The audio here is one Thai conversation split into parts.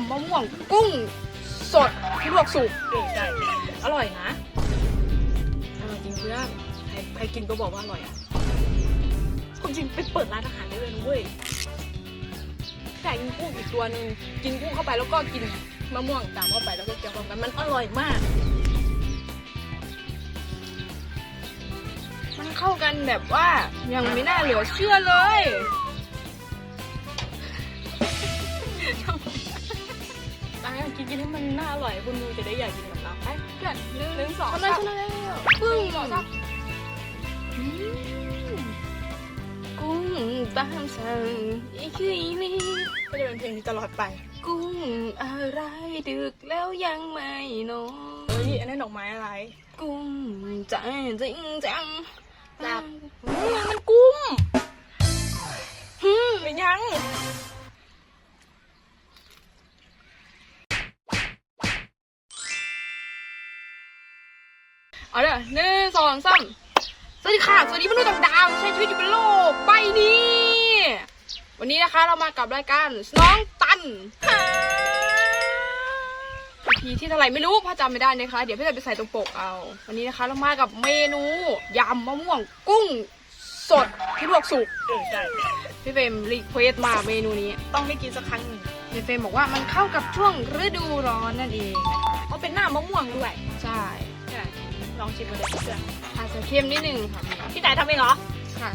ำมะม่วงกุ้ง สดลวกสุกเออใช่อร่อยนะอร่อยจริงเพื่อนใครใครกินก็บอกว่าอร่อยอะความจริงไปเปิดร้านอาหารได้เลยนะเว้ยแค่กินกุ้งอีกตัวหนึ่งกินกุ้งเข้าไปแล้วก็กินมะม่วงตามเข้าไปแล้วก็เคี้ยวพร้อมกันมันอร่อยมาก มันเข้ากันแบบว่ายังไม่น่าเหลือเชื่อเลย กินกินให้มันน่าอร่อยคุณดูจะได้อยากกินกับเราไปเพื่อนหนึ่งหนึ่งสองทำไมสามชนะแล้วปึ้งอืมกุ้งตามสั่งอีกคืออีนี่ก็จะเป็นเพลงนี้ตลอดไปกุ้งอะไรดึกแล้วยังไม่นอนเฮ้ยอันนั้นดอกไม้อะไรกุ้งใจจริงจังจับ อืมมันกุ้งฮึมเป็นยัง เอาเด้อหนึ่งสองสามสวัสดีค่ะ สวัสดีมนุษย์ต่างดาวใช้ชีวิตอยู่บนโลกใบนี้ วันนี้นะคะเรามากับรายการน้องตันพีที่เท่าไหร่ไม่รู้พ่อจำไม่ได้นะคะ เดี๋ยวพี่จะไปใส่ตรงปกเอา วันนี้นะคะเรามากับเมนูยำมะม่วงกุ้งสดที่ลวกสุกเออใช่พี่เฟรมรีเควสมาเมนูนี้ต้องได้กินสักครั้งหนึ่งพี่เฟรมบอกว่ามันเข้ากับช่วงฤดูร้อนนั่นเองนะคะเพราะเป็นหน้ามะม่วงด้วย ใช่ใช่ ลองชิมมาเลยเพื่อนอาจจะเค็มนิดนึงค่ะพี่ต่ายทำเองเหรอค่ะ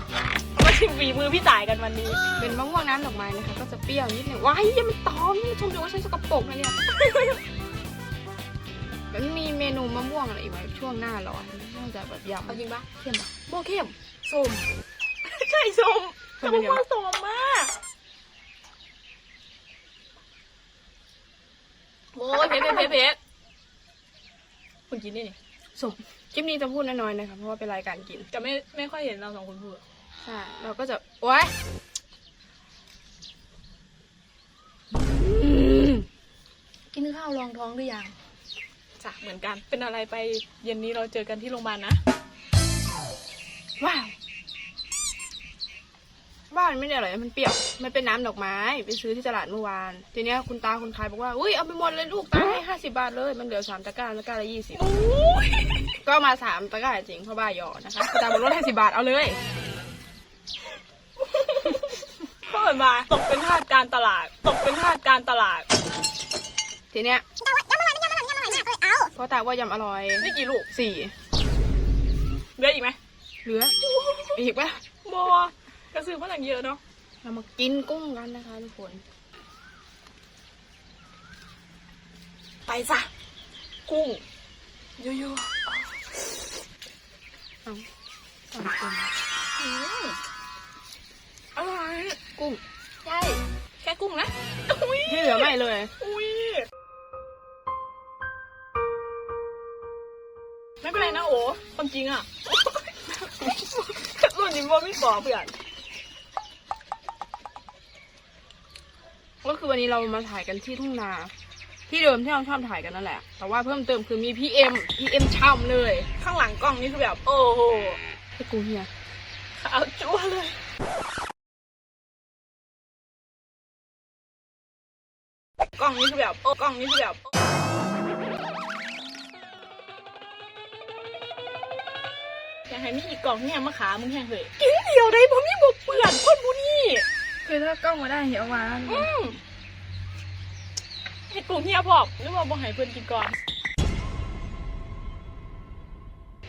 มาชิมฝีมือพี่ต่ายกันวันนี้ เป็นมะม่วงน้ำดอกไม้นะคะ ก็จะเปรี้ยวนิดหนึ่งว้ายยังไม่ตอมนี่ชมดูว่าฉันสกปรกนะเนี่ยมันมีเมนูมะม่วงอะไรอีกไหมช่วงหน้าร้อนนอกจากแบบยำเอาจริงปะเข้มปะโบเข้มส้มใช่ส้มแต่มะม่วงส้มมากโอ้ยเผ็ดเผ็ดเผ็ดเผ็ดคุณกินนี่นี่สม คลิปนี้จะพูดน้อยๆนะคะเพราะว่าเป็นรายการกินจะไม่ไม่ค่อยเห็นเราสองคนพูดใช่เราก็จะโอ๊ยอืมกินข้าวรองท้องหรือยังจ้ะเหมือนกัน เป็นอะไรไปเย็นนี้เราเจอกันที่โรงพยาบาลนะ ว้าวบ้านไม่ได้อร่อยนะมันเปรี้ยว มันเป็นน้ำดอกไม้ ไปซื้อที่ตลาดเมื่อวาน ทีเนี้ยคุณตาคุณขายบอกว่า อุ้ยเอาไปหมดเลยลูกตาให้ห้าสิบาทเลย มันเหลือสามตะกร้าตะกร้าละยี่สิบโอ้ย ก็เอามาสามตะกร้าจริงเพราะบ้าหยอนะคะคุณตาบอกลดห้าสิบาทเอาเลยเปิดมาตกเป็นทาสการตลาด ตกเป็นทาสการตลาด ทีเนี้ยเพราะตาว่ายำอร่อยนี่กี่ลูกสี่เหลืออีกไหมเหลืออีกปะบอกระสือมาตั้งเยอะเนาะเรามากินกุ้งกันนะคะทุกคน ไปซะกุ้งเยอะ เอาสองคนอืมอร่อยกุ้ง ใช่ แค่กุ้งนะอุ้ยที่เหลือไม่เลย อุ้ยไม่เป็นไรนะโอ้ความจริงอะรุ่นนี้ว่าไม่บอเพื่อนก็คือวันนี้เรามาถ่ายกันที่ทุ่งนา ที่เดิมที่เราชอบถ่ายกันนั่นแหละ แต่ว่าเพิ่มเติมคือมีพีเอ็มพีเอ็มช่ำเลย ข้างหลังกล้องนี่คือแบบ โอ้โหไอ้กูเฮียขาวจั๊วเลย กล้องนี่คือแบบโอ้กล้องนี่คือแบบอยากให้มีอีกกล่องเนี่ยมาขามึงแห้งเลยกินเดียวได้ผมมีบกเปื่อนคนบุนี่คือถ้ากล้องมาได้เหี่ยวมาอืม ให้กลุ่มเฮียพอกหรือว่าบ่ให้เพื่อนกินก่อน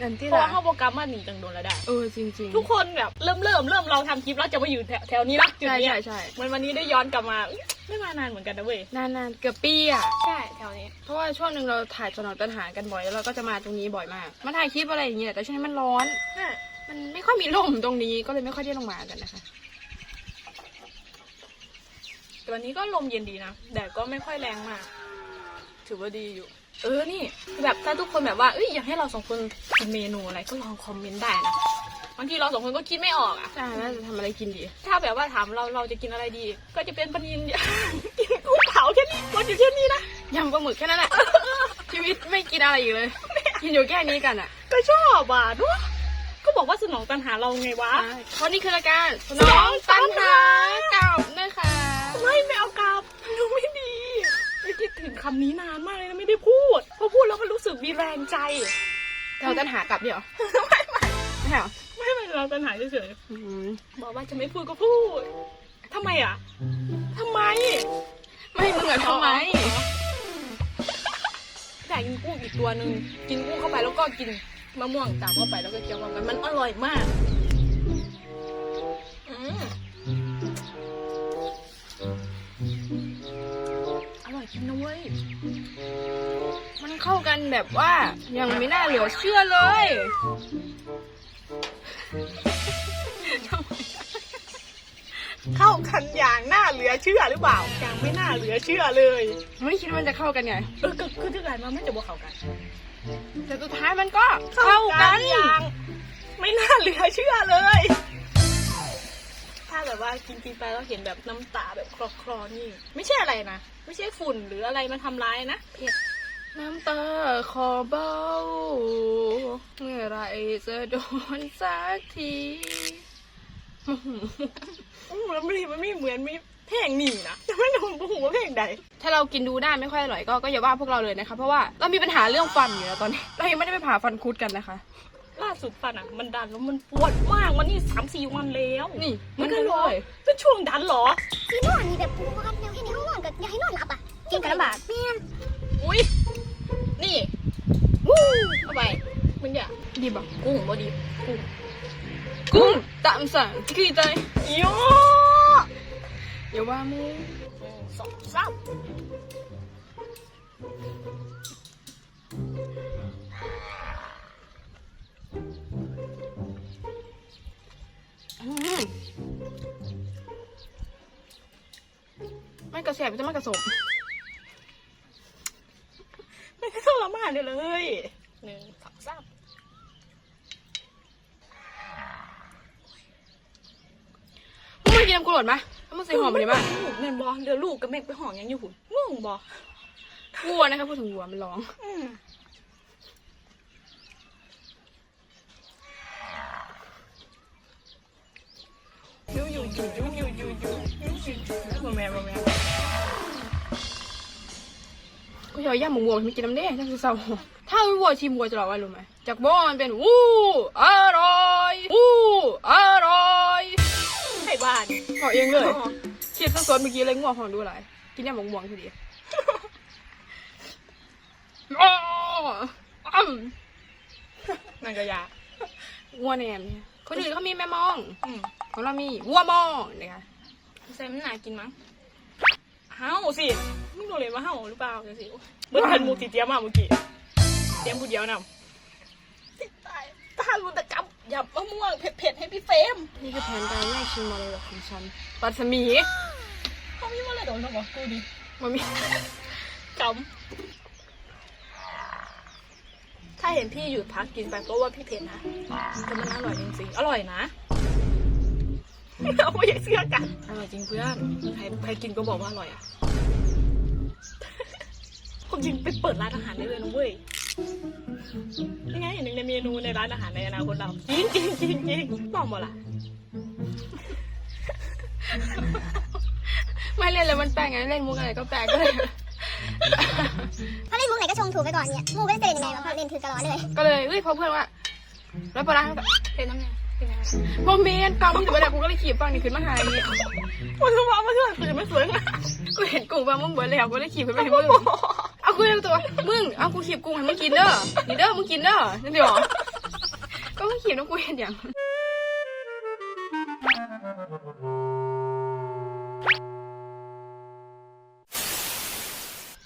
นั่นที่เพราะละว่าเขาโปรแกรมมาหนีจังโดนแล้วได้ เออจริงๆทุกคนแบบเริ่มเริ่มเริ่มเราทำคลิปแล้วจะมาอยู่แถวแถวนี้นะจุดใช่เนี้ยใช่ใช่เหมือนวันนี้ได้ย้อนกลับมาอุ๊ยไม่มานานเหมือนกันนะเว้ยนานๆเกือบปีอะ ใช่แถวนี้ เพราะว่าช่วงหนึ่งเราถ่ายสนองตันหากันบ่อยแล้วเราก็จะมาตรงนี้บ่อยมากมาถ่ายคลิปอะไรอย่างเงี้ยแต่ช่วงนี้มันร้อน มันไม่ค่อยมีลมตรงนี้ก็เลยไม่ค่อยได้ลงมากันนะคะ แต่วันนี้ก็ลมเย็นดีนะแดดก็ไม่ค่อยแรงมาก ถือว่าดีอยู่ เออนี่แบบถ้าทุกคนแบบว่าเอ้ยอยากให้เราสองคนกินเมนูอะไรก็ลองคอมเมนต์ได้นะบางทีเราสองคนก็คิดไม่ออกอะใช่แล้วจะทำอะไรกินดี ถ้าแบบว่าถามเราเราจะกินอะไรดี ก็จะเป็นปลานินกินกุ้งเผาแค่นี้วันอยู่แค่นี้นะยำปลาหมึกแค่นั้นแหละชีวิตไม่กินอะไรอีกเลย กินอยู่แค่นี้กันอะก็ชอบอะด้วยก็บอกว่าสนองตันหาเราไงวะเพราะนี่คือรายการสนองตันหากับนะคะ ไม่ไม่เอากลับดูไม่ดีไปำนี้นานมากเลยนะไม่ได้พูดพอพูดแล้วมันรู้สึกมีแรงใจเราตันหากลับเดี๋ยวไม่ไม่เหรอไม่เป็นเราปัญหาเฉยอืมๆบอกว่าจะไม่พูดก็พูดทำไมอะทำไม ไม่เหมือนทำไมอยากกินกุ้งอีกตัวหนึ่งกินกุ้งเข้าไปแล้วก็กินมะม่วงตามเข้าไปแล้วก็เคี้ยวกันมันอร่อยมาก เข้ากันแบบว่ายังไม่น่าเหลือเชื่อเลยเข้ากันอย่างน่าเหลือเชื่อหรือเปล่าอย่างไม่น่าเหลือเชื่อเลยไม่คิดว่ามันจะเข้ากันไงเออก็คือที่ไหนมาไม่จะบอกเข้ากัน แต่สุดท้ายมันก็เข้ากันอย่าง ไม่น่าเหลือเชื่อเลย ถ้าแบบว่ากินกินไปแล้วเห็นแบบน้ำตาแบบคลอคลอๆนี่ ไม่ใช่อะไรนะ ไม่ใช่ฝุ่นหรืออะไรมาทำร้ายนะเผ็ด น้ำตาคอเบา เมื่อไรจะโดนสักทีอู้แล้วไม่มันไม่เหมือนมีเพลงนี่นะจะไม่รู้ว่าหัวเพลงใด ถ้าเรากินดูได้ไม่ค่อยอร่อยก็ก็อย่าว่าพวกเราเลยนะคะ เพราะว่าเรามีปัญหาเรื่องฟันอยู่แล้วตอนนี้ เรายังไม่ได้ไปผ่าฟันคุดกันนะคะ ล่าสุดฟันอะ มันดันแล้วมันปวดมากมันนี่สามสี่วันแล้วนี่ มัมันนก็ก็เหรเลอยเป็นช่วงดันเหรอสีนอนนี่แบบปูกันแนวให้ในห้องนอนก็อยากให้นอนหลับอะกินกันลำบากแม่นอุ้ย นี่วู้เอาไปมึงอย่าดีบอกกุ้งบ่ดีกุ้งกุ้งตามสั่งคือใจโย่อย่าว่ามึงสองสามอืมมันกระแสบจะมันกระสมไม่ได้ทรมานเลยเลยหนึ่งสองสามมึงมากินน้ำกรดไหมแล้วมึงใส่หอมมาดิมั้ยลูกแม่นบอเดี๋ยวลูกกับแม่ไปห้องยังอยู่หุ่นง่วงบอวัวนะคะพูดถึงวัวมันร้องอืมยูยูยูยูยูยูยูยูยูยูแม่บ่แม่ กูจะเอาย่าหมูวัวมันกินน้ำเด้นั่นคือเศร้าถ้าวัวชิมวัวจะหรอว่ารู้ไหมจากบ่อนเป็นวู้อร่อยวู้อร่อยไข่บ้านบอเองเลยคิดทั้งสวนเมื่อกี้เลยง่วงหอนดูอะไรกินย่าหมูวัวทีเดียวอ้าวอ้ำนั่นก็ยาวัวแหนมเนี่ยคนอื่นเขามีแม่มองของเรามีวัวมองนะคะใส่มันหนากินมั้ง เฮ้าสิมึงโดนเลยว่าเฮ้าหรือเปล่าเดี๋ยวสิเบิร์ดพันมูติเตรียมมาเมื่อกี้เตรียมผู้เดียวนำติดตายตาลุนตะกับหยับมะม่วงเผ็ดๆให้พี่เฟรมนี่คือแผนการแย่งชิงมรดกของฉันปัสมีเขามีมาเลยโดนต้องบอกกูดิมันมีจำถ้าเห็นพี่หยุดพักกินไปก็ว่าพี่เผ็ดนะแต่มันอร่อยจริงๆอร่อยนะ เราไม่อยากเชื่อกันอร่อยจริงเพื่อนใครใครกินก็บอกว่าอร่อยอะความจริงไปเปิดร้านอาหารได้เลยนะเว้ยยังไงหนึ่งในเมนูในร้านอาหารในอนาคตเราจริงจริงจริงจริงลองบ่ล่ะไม่เล่นเลยมันแปลกไงเล่นมุกอะไรก็แปลกก็เลยเขาเล่นมุกไหนก็ชงถูกไปก่อนเนี่ยมูก็จะเล่นยังไงวะเขาเล่นถือกระรอเลย ก็เลยเฮ้ยพอเพื่อนว่า แล้วปลาร้ามันก็เป็นน้ำไงเป็นไงโมเมนต์ฟังมึงจะไปแต่กูก็เลยขีบฟังนี่ขึ้นมาหายนี่มันจะมาไม่ช่วยตื่นไม่สวยนะกูเห็นกุ้งฟังมึงเบิร์ดแล้วกูเลยขีบขึ้นไปให้มึงเอากูเลยตัวมึงเอากูขีบกุ้งให้มึงกินเด้อนี่เด้อมึงกินเด้อนั่นเดี๋ยวก็มึงขีบแล้วกูเห็นอย่าง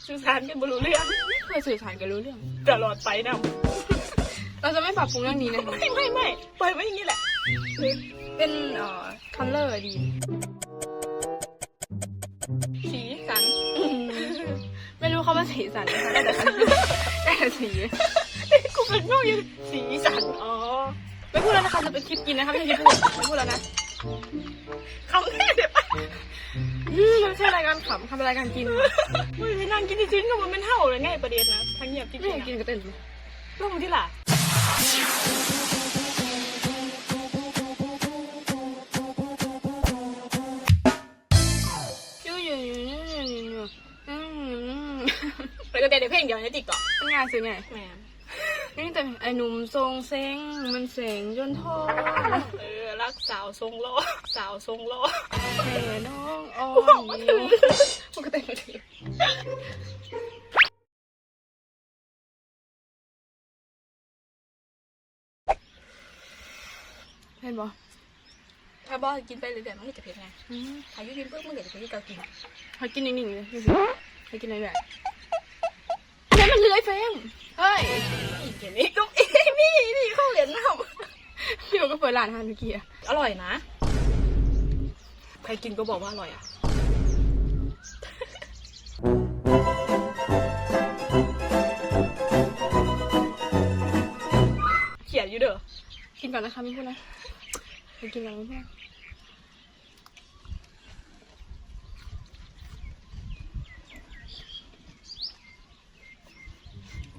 สื่อสารกันบรู้เรื่องเคยสื่อสารกันรู้เรื่องตลอดไปนะ เราจะไม่ปรับปรุงเรื่องนี้นะคะไม่ไม่ไม่ปล่อยไว้อย่างนี้แหละ เป็นเอ่อคัลเลอร์ดี สีสัน ไม่รู้เขาว่าสีสันนะคะได้แต่ได้แต่สีกูเป็นงงยังสีสัน อ๋อ ไม่พูดแล้วนะคะจะเป็นคลิปกินนะคะไม่ใช่คลิปพูดไม่พูดแล้วนะคำแรกเดี๋ยวปะอืมมันไม่ใช่รายการขำทำรายการกินมึงไปนั่งกินที่ชิ้นก็มันเป็นเท่าเลยไงประเด็นนะทั้งเงียบที่ไม่กินอยากกินก็เต้นลงที่หล่ะ ยูยูยูยูยูยูอืมก็แต่ในเพลงเดียวในติ๊กต็อกเป็นงานสิไงแม่นี่แต่ไอ้หนุ่มทรงเซ็งมันเซ็งจนทอเออรักสาวทรงล้อสาวทรงล้อแม่น้องอ่อบอกนมายิถึงมันก็เต้นมาที เห็นบ่ถ้าบอกกินไปเรื่อยๆมันก็จะเผ็ดไงอายุกินปุ๊บมันก็จะเผ็ดที่เกากินเขากินนิ่งๆเลยดูสิเขากินอะไรแบบอันนั้นมันเลื้อยเฟรมเฮ้ยอีกอย่างนี้ก็เอ้ยนี่นี่เข้าเหรียญน้พี่โอก็เปิดร้านอาหารเมื่อกี้อะำอร่อยนะ ใครกินก็บอกว่าอร่อยอะเขียนอยู่เด้อกินก่อนนะคะไม่พูดนะ ไปกินก่อนไม่พูดนะ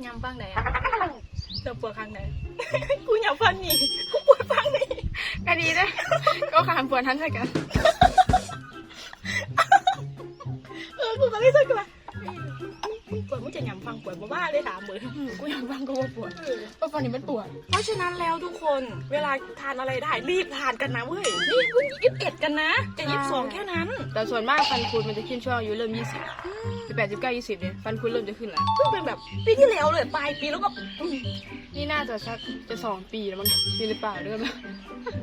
ยำฟังไหนอะเธอปวดข้างไหน กูยำฟังนี่กูปวดฟังนี่ก็ดีนะก็ขามปวดทั้งใช่กัน เออ กูก็เลยสึกว่ ปวดบ้าๆเลยถามมืออืมกูอยากฟังก็ว่าปวดเพราะฟันนี้มันปวด เพราะฉะนั้นแล้วทุกคนเวลาทานอะไรได้รีบทานกันนะเว้ยนี่เพิ่งยี่สิบเอ็ดกันนะจะยี่สิบสองแค่นั้น แต่ส่วนมากฟันคุดมันจะขึ้นช่วงอายุเริ่ม20สิบ แปดสิบเก้ายี่สิบเนี่ยฟันคุดเริ่มจะขึ้นแล้วเพิ่งเป็นแบบปีที่แล้วเลยปลายปีแล้วก็อืมนี่น่าจะสักจะสองปีแล้วมั้งมีหรือเปล่าเริ่มแล้ว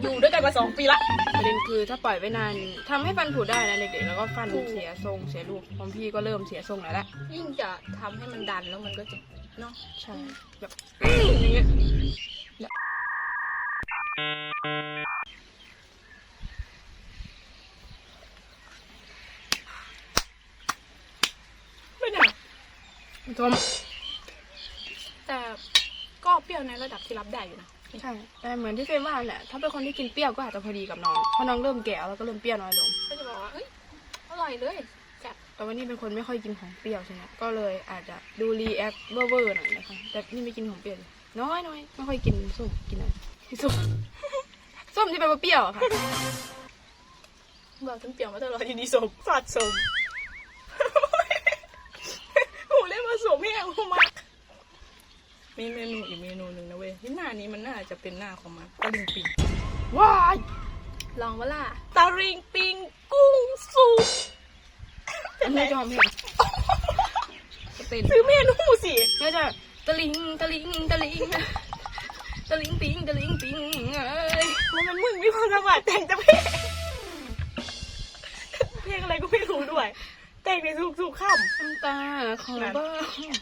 อยู่ด้วยกันมาสองปีละ ประเด็นคือถ้าปล่อยไว้นานทำให้ฟันผุได้นะเด็กๆแล้วก็ฟันเสียทรงเสียรูปของพี่ก็เริ่มเสียทรงแล้วแหละยิ่งจะทำให้มันดันแล้วมันก็จะเนาะใช่แบบอย่างเงี้ย ไม่หนัก ชมแต่ก็เปรี้ยวในระดับที่รับได้อยู่นะใช่แต่เหมือนที่เฟรมว่าแหละถ้าเป็นคนที่กินเปรี้ยวก็อาจจะพอดีกับน้องเพราะน้องเริ่มแก่แล้วก็เริ่มเปรี้ยวน้อยลงก็จะบอกว่าเอ้ยอร่อยเลยแซ่บแต่ว่านี่เป็นคนไม่ค่อยกินของเปรี้ยวใช่ไหมก็เลยอาจจะดูรีแอคเวอร์ๆหน่อยนะคะแต่นี่ไม่กินของเปรี้ยวเลยน้อยน้อยไม่ค่อยกินส้มกินอะไรที่ส้มส้มที่แปลว่าเปรี้ยวอะค่ะบอกจนเปรี้ยวมาตลอดอยู่ดีสมสอดสมโอ้ เล่นมาสมแห้งมากมีเมนูอีกเมนูหนึ่งนะเว้ยที่หน้านี้มันน่าจะเป็นหน้าของมันตะลิงปิงว้ายลองว่าล่ะตะลิงปิงกุ้งสุกอันนี้จะหอมเห็นสเต้นซื้อเมนูสิก็จะตะลิงตะลิงตะลิงตะลิงปิงตะลิงปิงเอ้ยมันมันมึงมีความสามารถแต่งจะเพลงเพลงอะไรก็ไม่รู้ด้วย แต่งในทุกทุกๆคน้ำตาขอบ้าง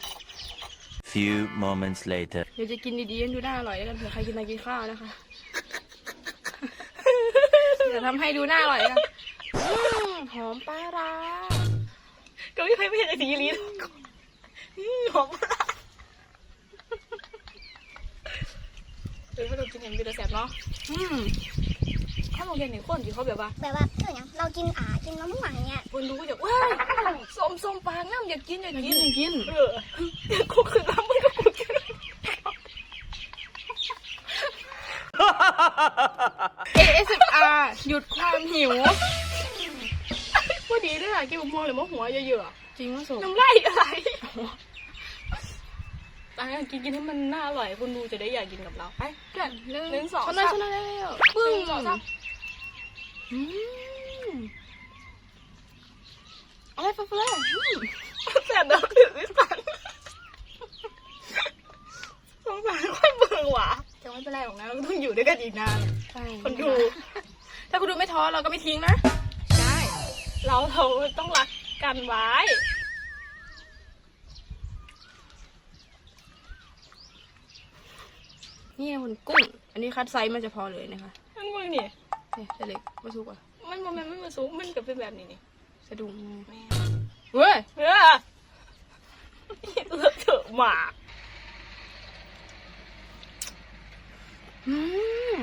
Few moments later. เดี๋ยวจะกินดีๆให้ดูน่าอร่อยแล้วกันเผื่อใครกินอะไรกินข้าวนะคะจะทำให้ดูน่าอร่อยกันอืมหอมปลาร้าำก็ไม่เคยไม่เห็นไอ้สีลิ้นอืมหอมมากเออถ้าเรากินอย่างนี้จะแสบเนาะอืม ถ้าโรงเรียนในคนที่เขาแบบว่าแบบว่าเอออย่างเรากินอ่ากินมะม่วงอย่างเงี้ยคนดูก็จะว้ายส้มส้มปางน้ำอยากกินอยากอยากกิกินนอยากกินเออกูคือน้ำมันก็กูกิน ASMR หยุดความหิวว่าดีด้วยอะกินมะม่วงหรือมะหัวเยอะๆอะจริงว่าสุกน้ำไล่อะไรตายกินกินให้มันน่าอร่อยคุณดูจะได้อยากกินกับเราไปเพื่อนหนึ่งหนึ่งสองชนะสามชนะแล้วปึ้งสองสาม อืมอะไรฟ้าฟ้าอืมแสบเด้อถือไม่สันสงสารค่อยเบิ่งหว่ะจะไม่เป็นไรหรอกนะเราก็ต้องอยู่ด้วยกันอีกนานใช่คนดู ถ้าคุณดูไม่ท้อเราก็ไม่ทิ้งนะ ใช่ เราเราต้องรักกันไว้นี่มันกุ้ง อันนี้คัดไซส์มันจะพอเลยนะคะมันมึงนี่เนี่ยจะเล็กไม่สุกอะมันมันมันมันสูงมันก็เป็นแบบนี้นี่สะดุ้งแม่เว้ยเออเลอะเถอะหมากอืม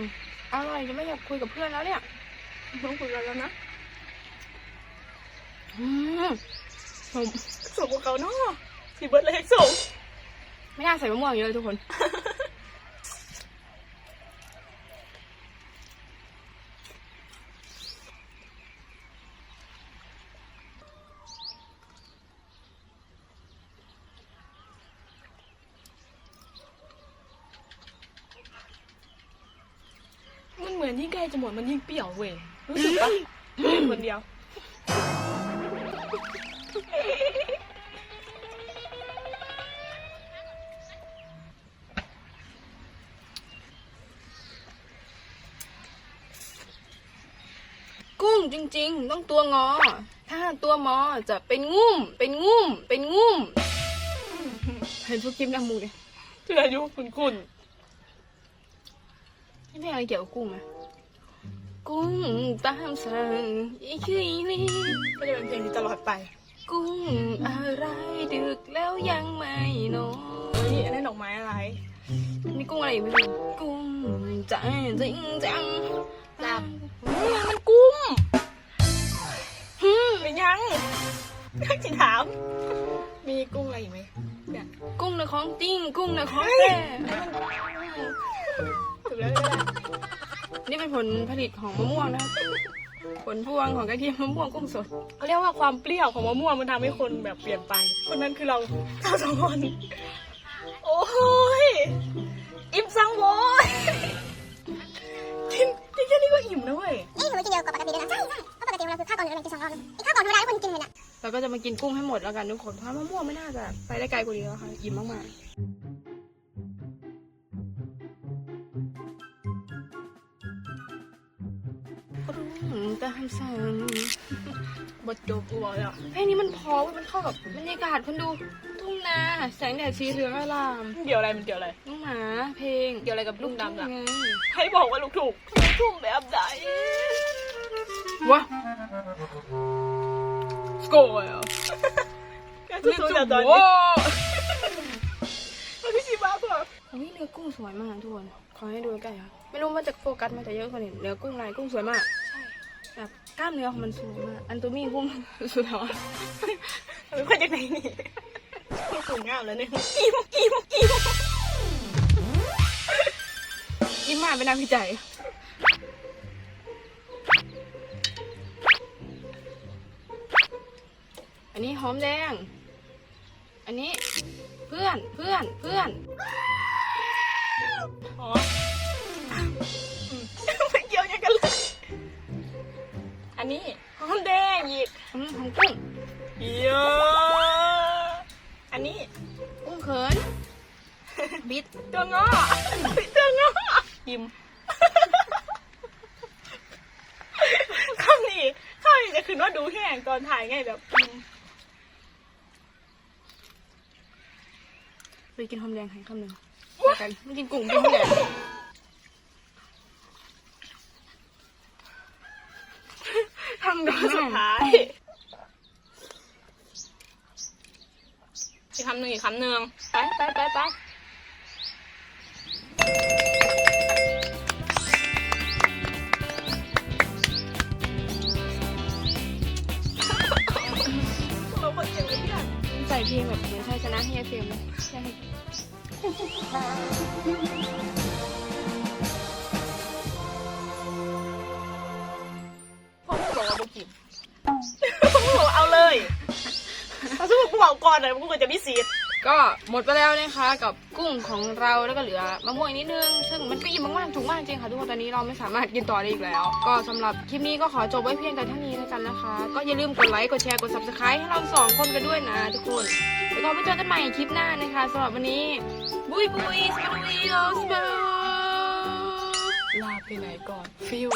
อร่อยจะไม่อยากคุยกับเพื่อนแล้วเนี่ยต้องคุยกันแล้วนะอืมผมส่งกับเขาเนาะสีเบิร์ดเลยส่งไม่น่าใส่มะม่วงเยอะเลยทุกคน ยิ่งใกล้จะหมดมันยิ่งเปรี้ยวเว้ยรู้สึกปะเป็นคนเดียว กุ้งจริงๆ ต้องตัวงอ ถ้าตัวมอจะเป็นงุ่ม เป็นงุ่ม เป็นงุ่มเห็นพวกกิมดังมูเลยเชื่ออายุคุณคุณนี่เพลงอะไรเกี่ยวกับกุ้งไหม กุ้งตามสั่งอีคืออีลีก็จะเป็นเพลงนี้ตลอดไป กุ้งอะไรดึกแล้วยังไม่นอนนี่อันนี้ดอกไม้อะไรมีกุ้งอะไรกไหมพี่กุ้งใจจริงจังลาบมันกุ้งฮึมเป็นยังข้างสิถาม มีกุ้งอะไรอีกไหมเนี่ยกุ้งในของจริงกุ้งในของแท้ถูกแล้วก็ได้ นี่เป็นผลผลิตของมะม่วงนะครับผลพวงของกระเทียมมะม่วงกุ้งสดเขาเรียกว่าความเปรี้ยวของมะม่วงมันทำให้คนแบบเปลี่ยนไป คนนั้นคือเราเราสองคนโอ้ยอิ่มซังโวยกินกินแค่นี้ก็อิ่มนะเว้ยนี่ถือว่ากินเยอะกว่าปกติเลยนะใช่ใช่เพราะปกติเราคือข้าวกล่องหนึ่งเรากินสองรอบนึงไอ้ข้าวกล่องธรรมดาที่คนกินเลยน่ะเราก็จะมากินกุ้งให้หมดแล้วกันทุกคนเพราะมะม่วงไม่น่าจะไปได้ไกลกว่านี้แล้วค่ะอิ่มมากๆ กุ้งตามสั่งบทจบกูบอกแล้วเพลงนี้มันเพอเว้ยมันเข้ากับบรรยากาศคนดูทุ่งนาแสงแดดสีเหลืองอลามเกี่ยวอะไรมันเกี่ยวอะไร น้องหมาเพลงเกี่ยวอะไรกับลูกดำล่ะ ไงให้บอกว่าลูกถูกลูกทุ่งแบบไหนวะสโกยอะแค่ทุกคนแต่ตอนโอ้นี้พี่ชีบ้าเปล่าโอ้ยเนื้อกุ้งสวยมากทุกคน ขอให้ดูใกล้ๆค่ะไม่รู้ว่าจะโฟกัสมันจะเยอะกว่านี้เนื้อกุ้งลายกุ้งสวยมากใช่แบบ กล้ามเนื้อของมันสูงมากอันตัวมีกุ้งสุดแล้วอะเป็นคนจากไหนนี่ลูกสูงงามเลยเนี่ยอิ่มอิ่มอิ่มยิ้มมากเป็นนักวิจัยอันนี้หอมแดง อันนี้เพื่อนเพื่อนเพื่อนอ๋อ นนี้หอมแดงอีกอันนี้ของกุ้งเยอะอันนี้กุ้งเขิน บิดตัวงอตัวงออิ่มข้าวนี่ข้าวนี่จะคือว่าดูแห้งตอนถ่ายไงแบบอิ่มไปกินหอมแดงให้คำหนึ่งแล้วกันไม่กินกุ้งกินหอมแดง ทำดอกสุดหน้าท้ายอีกคำหนึ่งอีกคำหนึ่งไปไปไปไปเราคนเก่งเลยเพื่อนใส่เพลงแบบเหมือนชัยชนะให้เฟรมเลยใช่ กูบอกก่อนเลยกูก็จะมีสีก็หมดไปแล้วนะคะกับกุ้งของเราแล้วก็เหลือมะม่วงอีกนิดนึง ซึ่งมันก็อิ่มมากๆถูกมากจริงค่ะทุกคนตอนนี้เราไม่สามารถกินต่อได้อีกแล้ว ก็สำหรับคลิปนี้ก็ขอจบไว้เพียงแต่เท่านี้แล้วกันนะคะ ก็อย่าลืมกดไลค์กดแชร์กด subscribe ให้เราสองคนกันด้วยนะทุกคนแล้วก็ไปเจอกันใหม่คลิปหน้านะคะสำหรับวันนี้บุยบุยสปารุยโอสปาลาไปไหนก่อนฟิล